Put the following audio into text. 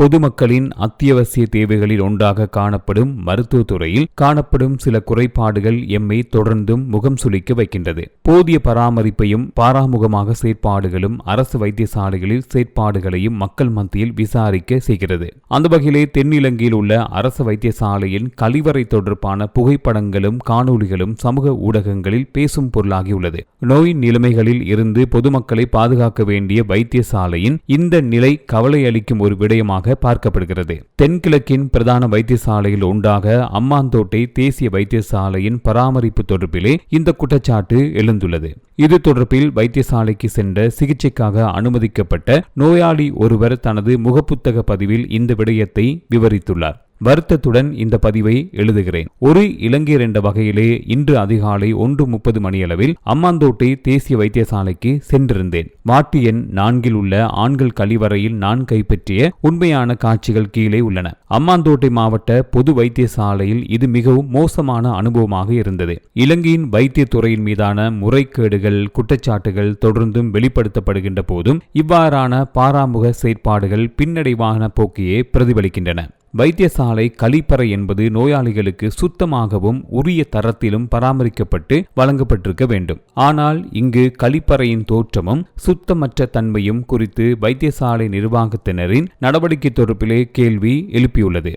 பொதுமக்களின் அத்தியாவசிய தேவைகளில் ஒன்றாக காணப்படும் மருத்துவத்துறையில் காணப்படும் சில குறைபாடுகள் எம்மை தொடர்ந்தும் முகம் சுளிக்க வைக்கின்றது. போதிய பராமரிப்பையும் பாராமுகமாக செயற்பாடுகளும் அரசு வைத்தியசாலைகளில் செயற்பாடுகளையும் மக்கள் மத்தியில் விசாரிக்க செய்கிறது. அந்த வகையிலே தென்னிலங்கையில் உள்ள அரசு வைத்தியசாலையின் கழிவறை தொடர்பான புகைப்படங்களும் காணொளிகளும் சமூக ஊடகங்களில் பேசும் பொருளாகியுள்ளது. நோய் நிலைமைகளில் இருந்து பொதுமக்களை பாதுகாக்க வேண்டிய வைத்தியசாலையின் இந்த நிலை கவலை அளிக்கும் ஒரு விடயமாக பார்க்கப்படுகிறது. தென்கிழக்கின் பிரதான வைத்தியசாலையில் உண்டாக அம்மாந்தோட்டை தேசிய வைத்தியசாலையின் பராமரிப்பு தொடர்பிலே இந்த குற்றச்சாட்டு எழுந்துள்ளது. இது தொடர்பில் வைத்தியசாலைக்கு சென்ற சிகிச்சைக்காக அனுமதிக்கப்பட்ட நோயாளி ஒருவர் தனது முகப்புத்தக பதிவில் இந்த விடயத்தை விவரித்துள்ளார். வருத்தத்துடன் இந்த பதிவை எழுதுகிறேன். ஒரு இளைஞர் என்ற வகையிலே இன்று அதிகாலை ஒன்று முப்பது மணியளவில் அம்மாந்தோட்டை தேசிய வைத்தியசாலைக்கு சென்றிருந்தேன். மாட்டு எண் நான்கில் உள்ள ஆண்கள் கழிவறையில் நான் கைப்பற்றிய உண்மையான காட்சிகள் கீழே உள்ளன. அம்மாந்தோட்டை மாவட்ட பொது வைத்தியசாலையில் இது மிகவும் மோசமான அனுபவமாக இருந்தது. இலங்கையின் வைத்தியத்துறையின் மீதான முறைகேடுகள் குற்றச்சாட்டுகள் தொடர்ந்தும் வெளிப்படுத்தப்படுகின்ற போதும் இவ்வாறான பாராமுக செயற்பாடுகள் பின்னடைவான போக்கையே பிரதிபலிக்கின்றன. வைத்தியசாலை கழிப்பறை என்பது நோயாளிகளுக்கு சுத்தமாகவும் உரிய தரத்திலும் பராமரிக்கப்பட்டு வழங்கப்பட்டிருக்க வேண்டும். ஆனால் இங்கு கழிப்பறையின் தோற்றமும் சுத்தமற்ற தன்மையும் குறித்து வைத்தியசாலை நிர்வாகத்தினரின் நடவடிக்கை தொடர்பிலே கேள்வி எழுப்பியுள்ளது.